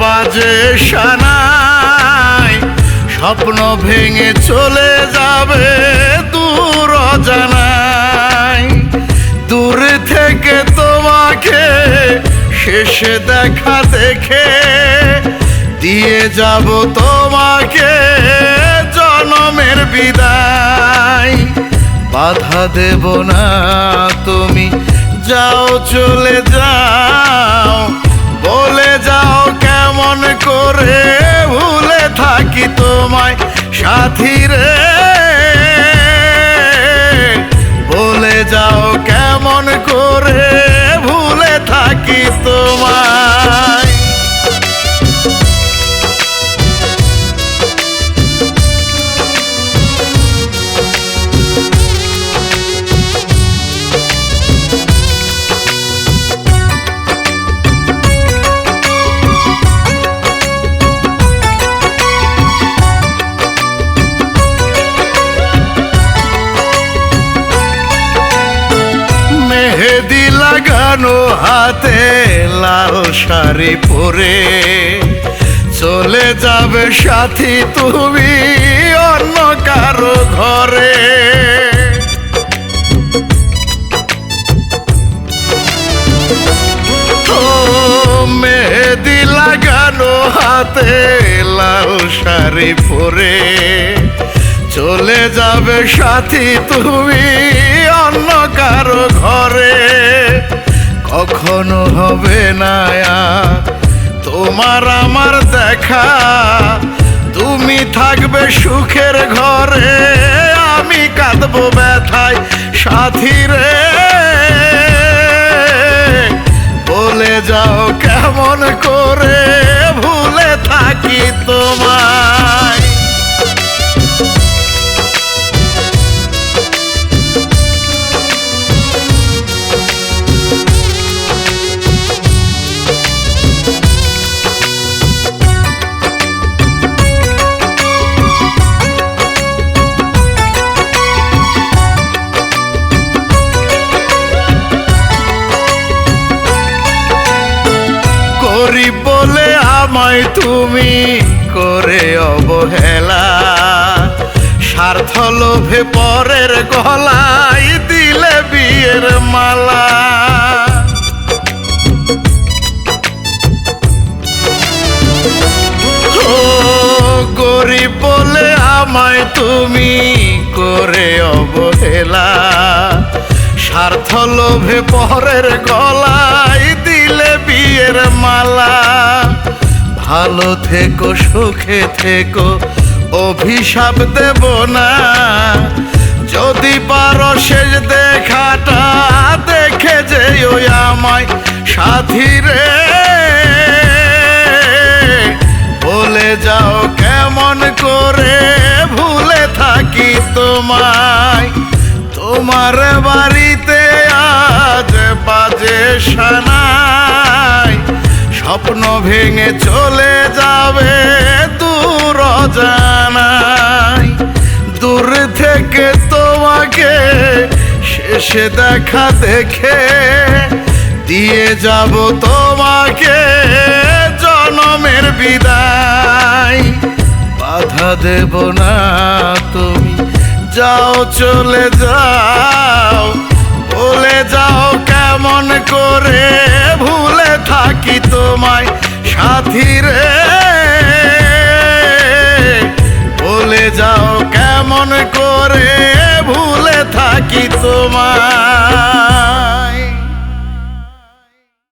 বাজে সানাই। স্বপ্ন ভেঙে চলে যাবে দূর জানাই দূর থেকে তোমাকে শেষে দেখা দেখে দিয়ে যাব তোমাকে জনমের বিদায়। বাধা দেব না তুমি যাও চলে যাও। বলে যাও কেমন করে ভুলে থাকি তোমায় সাথী রে। মেহেদি লাগানো হাতে লাল শাড়ি পরে চলে যাবে সাথী তুমি অন্য কারও ঘরে। মেহেদি লাগানো হাতে লাল শাড়ি পরে চলে যাবে সাথী তুমি অন্য কারও ঘরে কখনো হবে না তোমার আমার দেখা, তুমি থাকবে সুখের ঘরে। আমি কাঁদবো ব্যথায় সাথী রে বলে যাও কেমন করে? করি বলে আমায় তুমি করে অবহেলা। স্বার্থ লোভে পরের গলায় দিলে বিয়ের মালা। গরিব আমায় তুমি করে অবহেলা। স্বার্থ লোভে পরের গলায় দিলে বিয়ের মালা। ভালো থেকো, সুখে থেকো, অভিশাপ দেব না। যদি পারো শেষ দেখাটা, দেখে যে ওই আমায় সাথী রে বলে যাও কেমন করে, ভুলে থাকি তোমায়। তোমার বাড়িতে বাজে সানাই স্বপ্ন ভেঙে চলে যাবে দূর জানাই দূর থেকে তোমাকে শেষে দেখা দেখে দিয়ে যাব তোমাকে জনমের বিদায়। বাধা দেব না তুমি, যাও চলে যাও, বলে যাও আমায় সাথী রে। বলে যাও কেমন করে ভুলে থাকি তোমায়।